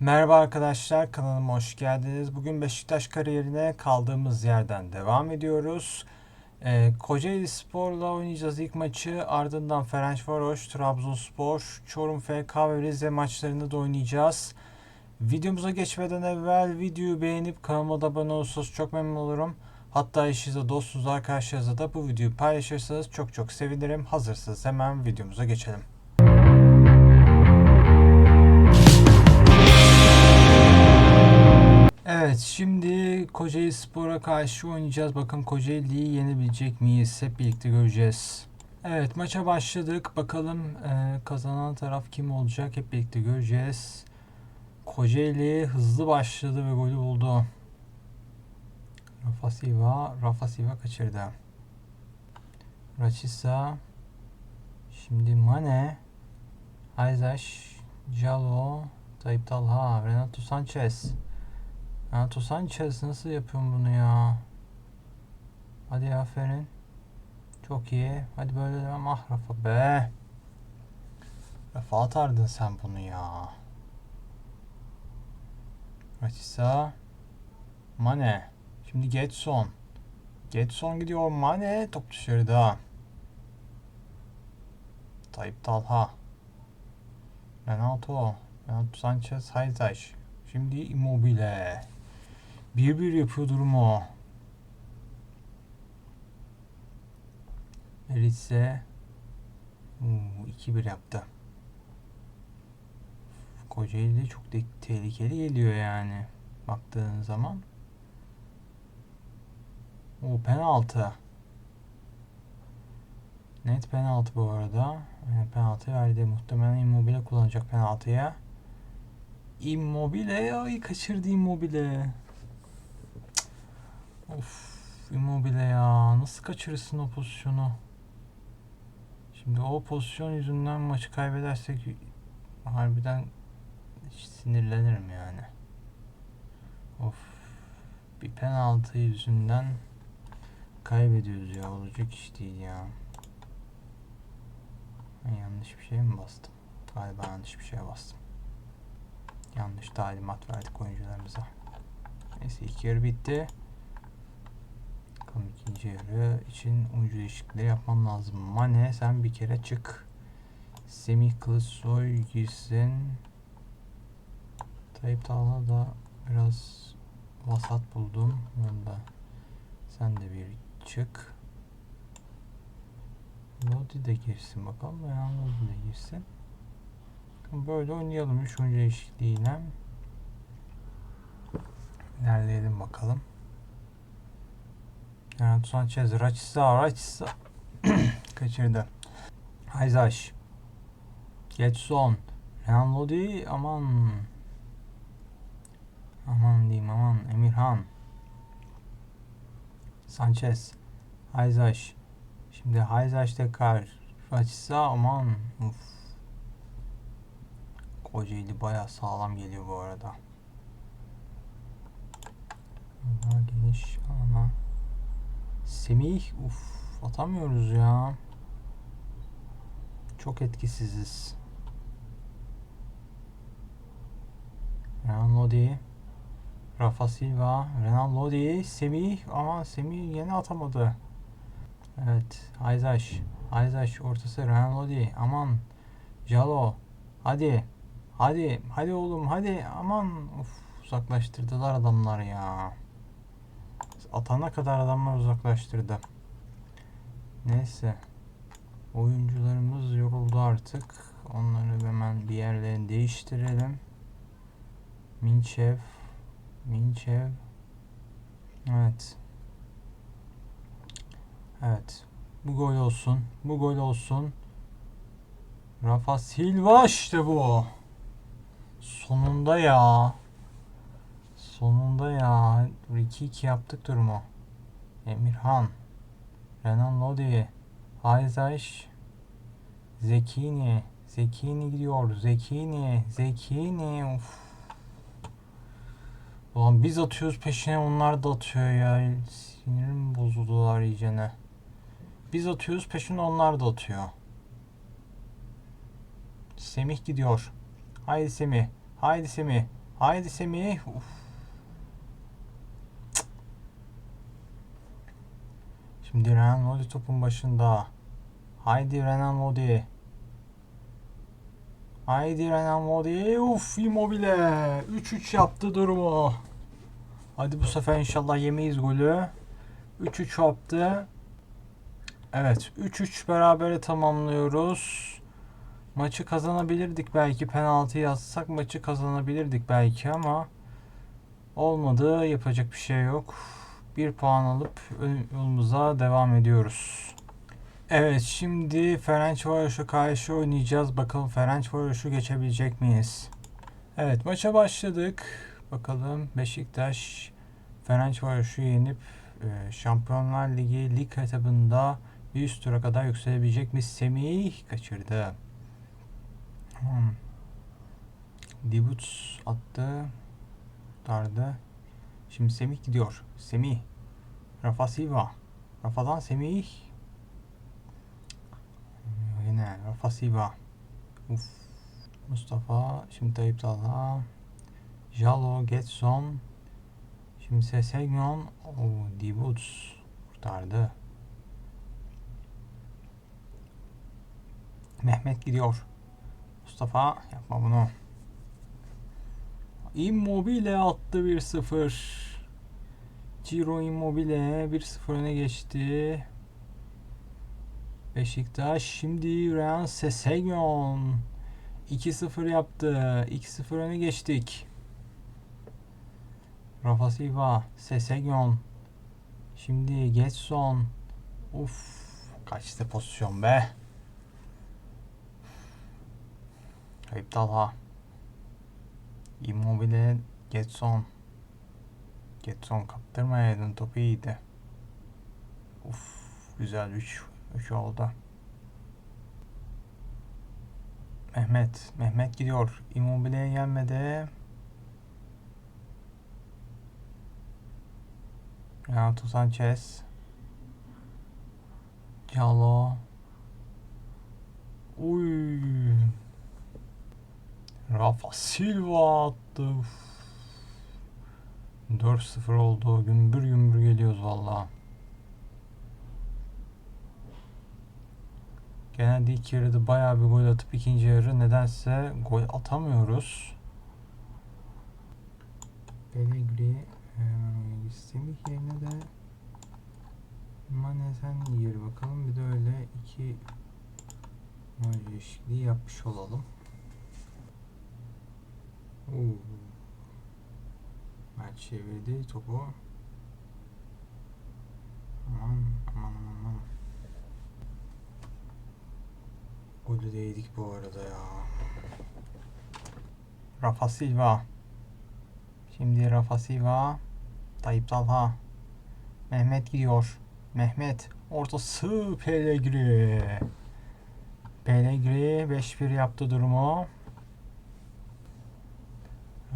Merhaba arkadaşlar, kanalıma hoş geldiniz. Bugün Beşiktaş kariyerine kaldığımız yerden devam ediyoruz. Ee, Kocaeli Spor'la oynayacağız ilk maçı. Ardından Ferencvaroş, Trabzonspor, Çorum FK ve Rize maçlarını da oynayacağız. Videomuza geçmeden evvel videoyu beğenip kanalıma da abone olursanız çok memnun olurum. Hatta eşinize, dostunuz, arkadaşlarınızla da bu videoyu paylaşırsanız çok çok sevinirim. Hazırsanız hemen videomuza geçelim. Evet şimdi Kocaeli Spor'a karşı oynayacağz. Bakın Kocaeli'yi yenebilecek miyiz? Hep birlikte göreceğiz. Evet maça başladık. Bakalım e, kazanan taraf kim olacak? Hep birlikte göreceğiz. Kocaeli hızlı başladı ve golü buldu. Rafa Silva, Rafa Silva kaçırdı. Rachisa, şimdi Mane, Ayzaş, Jalo, Tayyip Talha, Renato Sanchez. Renato Sanchez nasıl yapıyorsun bunu ya? Hadi aferin. Çok iyi. Hadi böyle devam. Ah Rafa be. Rafa atardın sen bunu ya. Ratisa. Mane. Şimdi Getson. Getson gidiyor. Mane. Top dışarıda. Tayyip Talha. Renato. Renato Sanchez. Hayzaş. Şimdi Immobile. 1-1 yapıyor durumu. Meritse 2-1 yaptı. Kocaeli de çok de tehlikeli geliyor yani baktığın zaman. O penaltı. Net penaltı bu arada. Yani penaltı verdi. Muhtemelen Immobile kullanacak penaltıya. Immobile ay kaçırdı Immobile. Of Immobile ya nasıl kaçırırsın o pozisyonu? Şimdi o pozisyon yüzünden maçı kaybedersek harbiden sinirlenirim yani. Of bir penaltı yüzünden kaybediyoruz ya olacak iş değil ya. Yanlış bir şey mi bastım? Galiba yanlış bir şeye bastım. Yanlış talimat verdik oyuncularımıza. Neyse ilk yarı bitti. Bakalım ikinci yarı için oyuncu değişiklikleri yapmam lazım. Mane sen bir kere çık. Semih Kılıçsoy girsin. Tayyip Talha da biraz vasat buldum. Onda sen de bir çık. Lodi de girsin bakalım. Ya Lodi de girsin. Böyle oynayalım 3 oyuncu değişikliğiyle. İlerleyelim bakalım. Renato Sanchez, Rachisa, Rachisa kaçırdı. Hayzaş. Getson. Renan Lodi aman. Aman diyeyim aman. Emirhan. Sanchez. Hayzaş. Şimdi Hayzaş tekrar. Rachisa aman. Uf. Kocaeli bayağı sağlam geliyor bu arada. Daha geniş alana. Semih uf atamıyoruz ya. Çok etkisiziz. Renan Lodi. Rafa Silva. Renan Lodi. Semih. Ama Semih yine atamadı. Evet. Ayzaş. Ayzaş ortası Renan Lodi. Aman. Jalo. Hadi. Hadi. Hadi oğlum hadi. Aman. Uf, uzaklaştırdılar adamlar ya. Atana kadar adamlar uzaklaştırdı. Neyse. Oyuncularımız yoruldu artık. Onları hemen bir yerlerini değiştirelim. Minçev. Minçev. Evet. Evet. Bu gol olsun. Bu gol olsun. Rafa Silva işte bu. Sonunda ya. Sonunda ya. 2-2 yaptık durumu. Emirhan. Renan Lodi. Ayzaş. Zekini. Zekini gidiyor. Zekini. Zekini. Uf. Ulan biz atıyoruz peşine onlar da atıyor ya. Sinirim bozuldular iyicene. Biz atıyoruz peşine onlar da atıyor. Semih gidiyor. Haydi Semih. Haydi Semih. Haydi Semih. Uf. Şimdi Renan Lodi topun başında. Haydi Renan Lodi. Haydi Renan Lodi. Uf Immobile. 3-3 yaptı durumu. Hadi bu sefer inşallah yemeyiz golü. 3-3 yaptı. Evet 3-3 berabere tamamlıyoruz. Maçı kazanabilirdik belki penaltı yazsak maçı kazanabilirdik belki ama olmadı yapacak bir şey yok. Bir puan alıp yolumuza devam ediyoruz. Evet şimdi Ferencvaros'a karşı oynayacağız. Bakalım Ferencvaros'u geçebilecek miyiz? Evet maça başladık. Bakalım Beşiktaş Ferencvaros'u yenip e, Şampiyonlar Ligi lig etabında bir üst tura kadar yükselebilecek mi? Semih kaçırdı. Hmm. Dibuts attı. Dardı. Şimdi Semih gidiyor. Semih. Rafa Silva. Rafa'dan Semih. Yine Rafa Silva. Uf. Mustafa. Şimdi Tayyip Talha. Jalo. Getson. Şimdi Sesegnon. O Dibuts kurtardı. Mehmet gidiyor. Mustafa yapma bunu. Immobile attı 1-0. Ciro Immobile 1-0 öne geçti. Beşiktaş şimdi Real Sessegnon 2-0 yaptı. 2-0 öne geçtik. Rafa Silva, Sessegnon. Şimdi Getson. Uf, kaçtı pozisyon be. Kayıp Talha. Immobile Getson. Getson kaptırmayaydın topu iyiydi. Uf güzel 3 3 oldu. Mehmet. Mehmet gidiyor. Immobile'ye gelmedi. Renato Sanchez. Calo. Uy. Rafa Silva attı. Uf. 4-0 oldu. Gümbür gümbür geliyoruz valla. Genelde ilk yarıda bayağı bir gol atıp ikinci yarı nedense gol atamıyoruz. Pellegrini Semih yerine de Mane sen yer bakalım. Bir de öyle iki gol değişikliği yapmış olalım. Oo. Mert çevirdi topu. Aman aman aman aman. Golü de yedik bu arada ya. Rafa Silva. Şimdi Rafa Silva. Tayyip Talha. Mehmet gidiyor. Mehmet. Ortası Pellegrini. Pellegrini 5-1 yaptı durumu.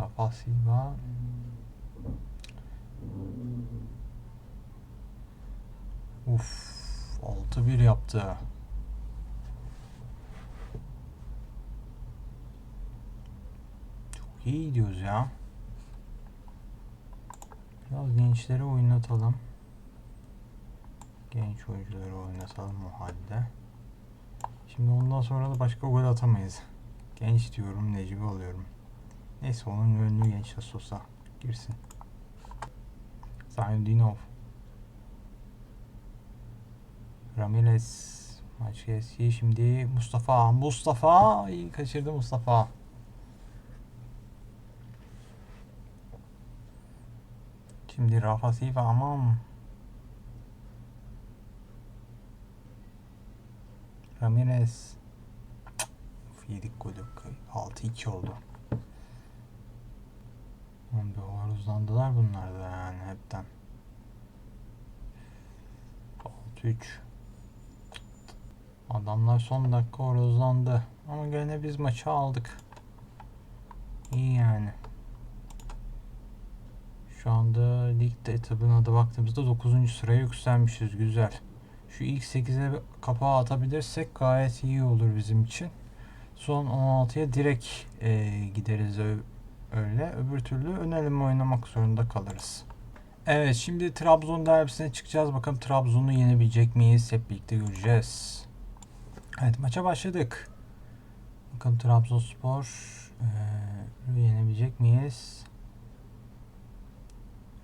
Rafa Silva. Uf, 6-1 yaptı. Çok iyi gidiyoruz ya. Biraz gençleri oynatalım. Genç oyuncuları oynatalım o halde. Şimdi ondan sonra da başka gol atamayız. Genç diyorum, Necmi oluyorum. Neyse onun gönlü genç olsa girsin. Zayudinov. Ramirez. Maç geçti. Şimdi Mustafa. Mustafa. İyi kaçırdı Mustafa. Şimdi Rafa Silva aman. Ramirez. Of, yedik golü. 6-2 oldu. Oğlum bir horozlandılar bunlar da yani hepten. 6-3. Adamlar son dakika horozlandı. Ama gene biz maçı aldık. İyi yani. Şu anda ligde etabına da baktığımızda 9. sıraya yükselmişiz. Güzel. Şu ilk 8'e kapağı atabilirsek gayet iyi olur bizim için. Son 16'ya direkt e, gideriz. Öyle. Öbür türlü önelim oynamak zorunda kalırız. Evet şimdi Trabzon derbisine çıkacağız. Bakalım Trabzon'u yenebilecek miyiz? Hep birlikte göreceğiz. Evet maça başladık. Bakalım Trabzonspor eee yenebilecek miyiz?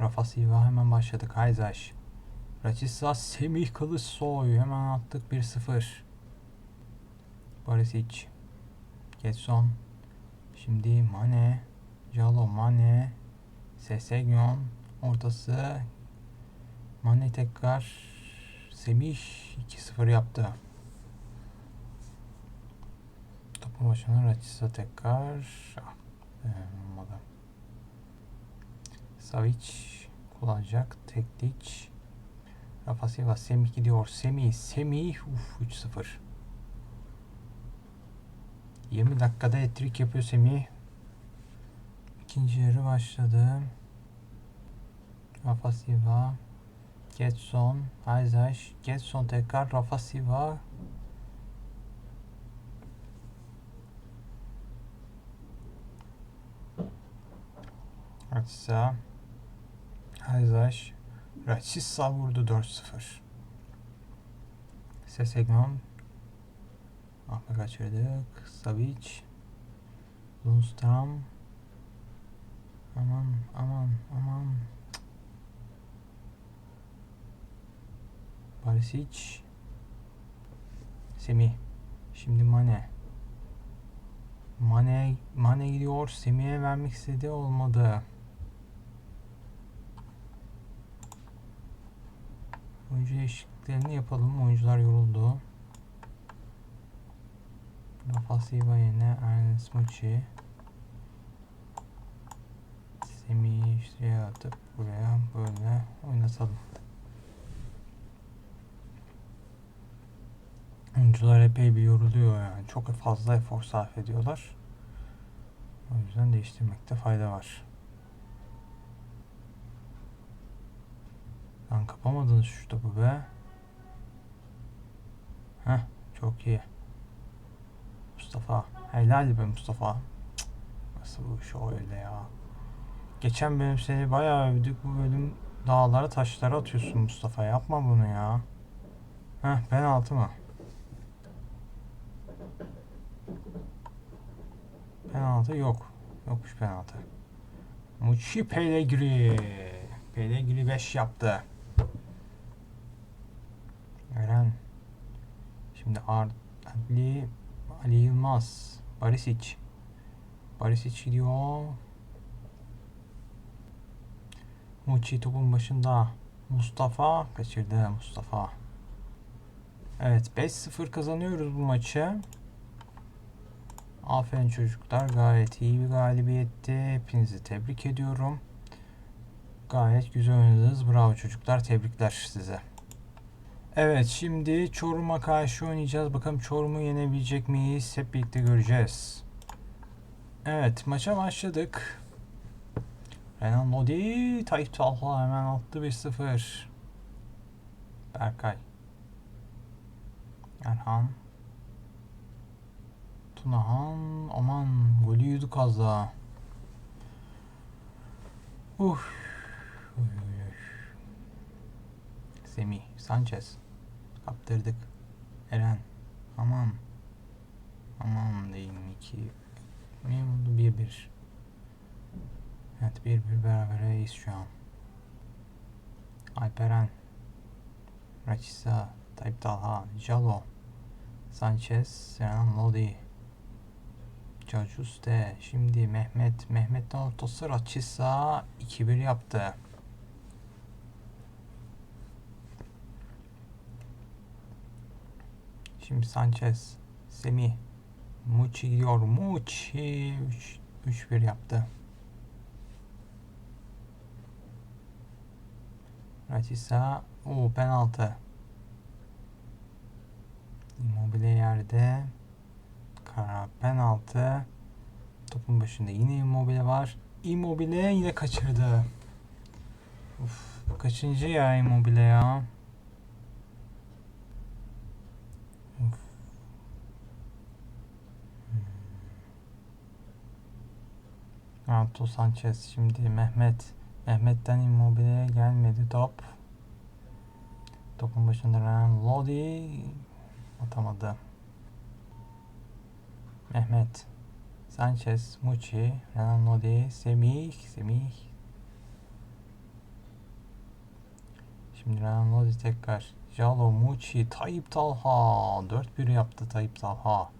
Rafa Silva hemen başladık. Hayzaş. Raçisa Semih Kılıçsoy hemen attık 1-0. Barisic. Getson. Şimdi Mane. Jalo Mane. Sesegnon. Ortası. Mane tekrar. Semih 2-0 yaptı. Topu başına Raçisa tekrar. Ah, olmadı. Savic kullanacak. Tekliç. Rafa Silva Semih gidiyor. Semih, Semih. Uf 3-0. 20 dakikada etrik yapıyor Semih. İkinci yarı başladı. Rafa Silva. Getson. Ayzaş. Getson tekrar. Rafa Silva. Atsa. Ayzaş. Raçissa vurdu 4-0. Sesegnon. Ah be kaçırdık. Savic. Lundstram. Aman aman aman. Barisic. Semih. Şimdi Mane. Mane Mane gidiyor. Semih'e vermek istedi olmadı. Oyuncu değişikliklerini yapalım. Oyuncular yoruldu. Rafa Silva yerine Ernest Muçi. Semih'i şuraya atıp buraya böyle oynatalım. Oyuncular epey bir yoruluyor yani. Çok fazla efor sarf ediyorlar. O yüzden değiştirmekte fayda var. Lan kapamadınız şu topu be. Heh çok iyi. Mustafa. Helal be Mustafa. Cık, Nasıl bu iş öyle ya. Geçen bölüm seni bayağı övdük. Bu bölüm dağlara taşlara atıyorsun Mustafa. Yapma bunu ya. Heh penaltı mı? Penaltı yok. Yokmuş penaltı. Muçi Pellegrini. Pellegrini 5 yaptı. Eren. Şimdi Ar Ali Ali Yılmaz. Barisic. Barisic gidiyor. Muçi topun başında. Mustafa kaçırdı Mustafa. Evet 5-0 kazanıyoruz bu maçı. Aferin çocuklar. Gayet iyi bir galibiyetti. Hepinizi tebrik ediyorum. Gayet güzel oynadınız. Bravo çocuklar. Tebrikler size. Evet şimdi Çorum'a karşı oynayacağız. Bakalım Çorum'u yenebilecek miyiz? Hep birlikte göreceğiz. Evet maça başladık. Renan Lodi, Tayyip Talha hemen attı 1-0. Berkay. Erhan. Tunahan. Aman golü yuduk az. Uf. Semih. Sanchez. Kaptırdık. Eren. Aman. Aman diyeyim iki. Ne oldu? Bir bir. Evet bir bir berabereyiz şu an. Alperen. Raçisa. Tayyip Talha. Jalo. Sanchez. Renan Lodi. Cacuste. Şimdi Mehmet. Mehmet'ten ortası Raçisa 2-1 yaptı. Şimdi Sanchez. Semih. Muçi gidiyor. Muçi 3-1 yaptı. Raçisa. O penaltı. Immobile yerde. Karar penaltı. Topun başında yine Immobile var. Immobile yine kaçırdı. Uf, bu kaçıncı ya Immobile ya? Uf. Hmm. Renato Sanchez. Şimdi Mehmet. Mehmet'ten Immobile'ye gelmedi top. Topun başında Renan Lodi atamadı. Mehmet. Sanchez, Muçi, Renan Lodi, Semih, Semih. Şimdi Renan Lodi tekrar. Jalo, Muçi, Tayyip Talha. 4-1 yaptı Tayyip Talha.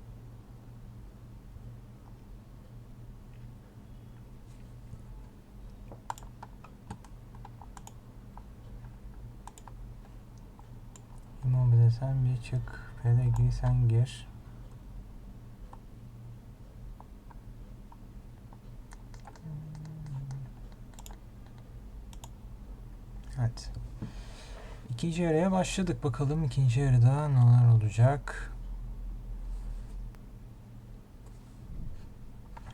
Immobile sen bir çık. Pellegrini sen gir. Evet. İkinci yarıya başladık. Bakalım ikinci yarıda neler olacak.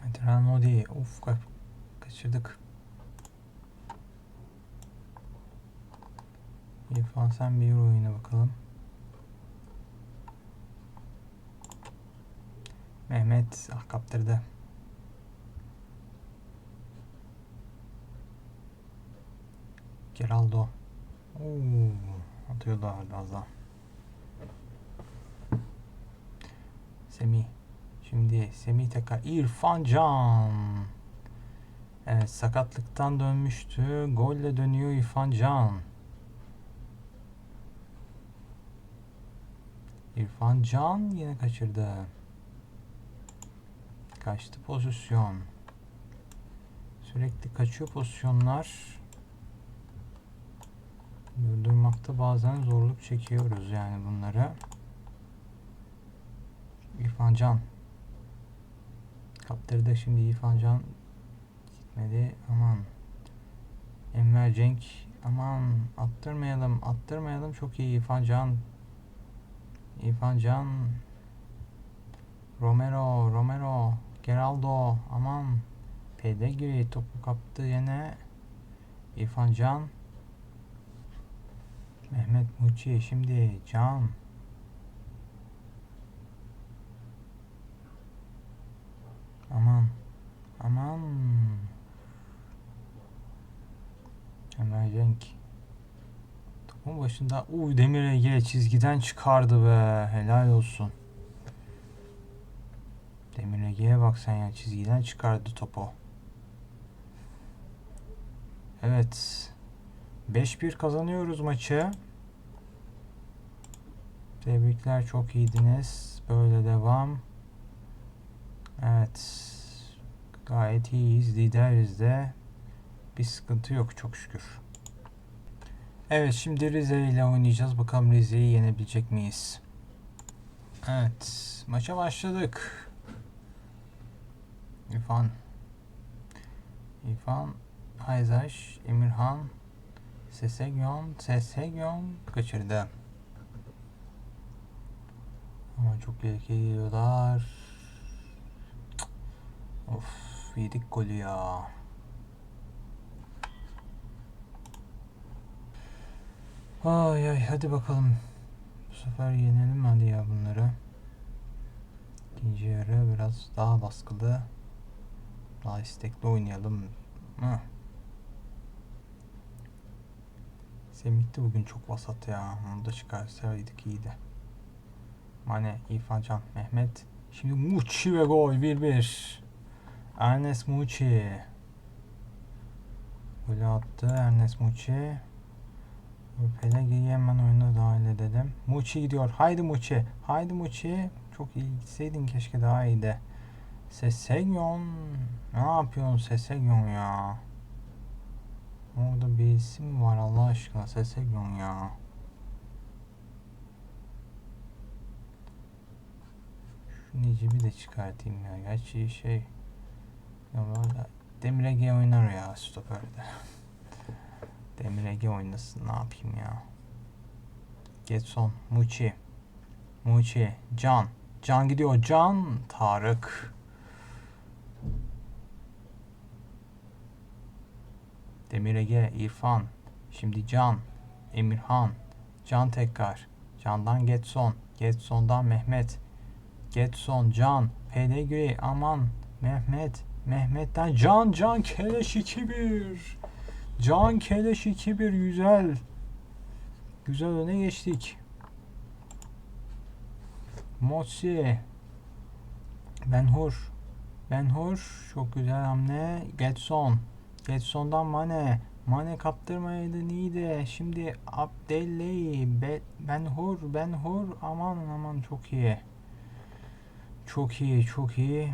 Evet, Ranodi. Uf ka- kaçırdık. İrfan sen bir oyuna bakalım. Mehmet ah kaptırdı. Geraldo. Oo, atıyordu az daha. Semih. Şimdi Semih tekrar İrfan Can. Evet sakatlıktan dönmüştü. Golle dönüyor İrfan Can. İrfan Can yine kaçırdı. Kaçtı pozisyon. Sürekli kaçıyor pozisyonlar. Durdurmakta bazen zorluk çekiyoruz yani bunları. İrfan Can. Kaptırdı şimdi İrfan Can. Gitmedi. Aman. Enver Cenk. Aman attırmayalım. Attırmayalım. Çok iyi İrfan Can. İrfan Can. Romero. Romero. Geraldo. Aman. Pedegri topu kaptı yine. İrfan Can. Mehmet Muçi şimdi Can. Aman. Aman. Ömer Cenk. Topun başında uy Demir Ege çizgiden çıkardı be. Helal olsun. Ya çizgiden çıkardı topu. Evet. 5-1 kazanıyoruz maçı. Tebrikler çok iyiydiniz. Böyle devam. Evet. Gayet iyiyiz. Lideriz de. Bir sıkıntı yok çok şükür. Evet şimdi Rize ile oynayacağız. Bakalım Rize'yi yenebilecek miyiz? Evet. Maça başladık. İrfan. İrfan. Ayzaş. Emirhan. Sesegyon. Sesegyon kaçırdı. Ama çok tehlikeli geliyorlar. Of yedik golü ya. Ay ay hadi bakalım. Bu sefer yenelim hadi ya bunları. İkinci yarı biraz daha baskılı. Daha istekli oynayalım. Hı. Semih de bugün çok vasat ya. Onu da çıkarsaydık iyiydi. Mane, İrfan Can, Mehmet. Şimdi Muçi ve gol 1-1. Ernest Muçi. Golü attı Ernest Muçi. Pelegi'yi hemen oyuna dahil edelim. Muçi gidiyor. Haydi Muçi. Haydi Muçi. Çok iyi gitseydin keşke daha iyiydi. Sesegyon. Ne yapıyorsun Sesegyon ya? Orada bir isim var Allah aşkına Sesegyon ya. Şu Necip'i de çıkartayım ya. Gerçi şey ya Demir Ege oynar ya stoperde. Demir Ege oynasın ne yapayım ya. Getson, Muçi. Muçi, Can. Can gidiyor. Can, Tarık. Demir Ege, İrfan. Şimdi Can, Emirhan. Can tekrar. Can'dan Getson. Getson'dan Mehmet. Getson, Can, Pelegri, aman, Mehmet, Mehmet'ten Can Can Keleş 2-1. Can Keleş 2-1 güzel. Güzel öne geçtik. Motsi. Benhur. Benhur çok güzel hamle. Getson. Getson'dan Mane. Mane kaptırmaydı iyiydi. Şimdi Abdelley. Be, Benhur. Benhur. Aman aman çok iyi. Çok iyi. Çok iyi.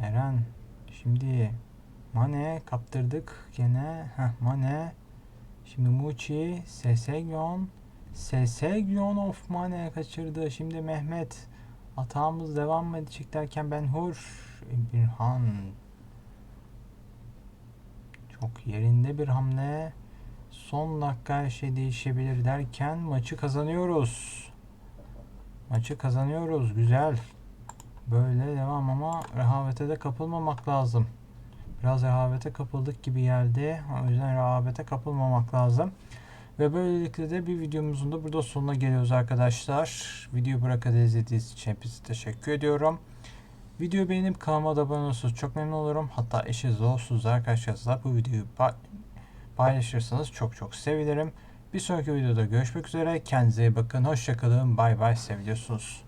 Eren. Şimdi Mane kaptırdık gene. Heh, Mane. Şimdi Muçi. Sesegyon. Sesegyon of Mane kaçırdı. Şimdi Mehmet. Atağımız devam edecek derken Benhur. Birhan. Çok yerinde bir hamle. Son dakika her şey değişebilir derken maçı kazanıyoruz. Maçı kazanıyoruz. Güzel. Böyle devam ama rehavete de kapılmamak lazım. Biraz rehavete kapıldık gibi geldi. O yüzden rehavete kapılmamak lazım. Ve böylelikle de bir videomuzun da burada sonuna geliyoruz arkadaşlar. Videoyu buraya kadar izlediğiniz için hepinize teşekkür ediyorum. Videoyu beğenip kanalıma da abone olursanız çok memnun olurum. Hatta eşiniz dostunuz arkadaşlarınızla bu videoyu pa- paylaşırsanız çok çok sevinirim. Bir sonraki videoda görüşmek üzere. Kendinize iyi bakın. Hoşçakalın. Bay bay. Seviyorsunuz.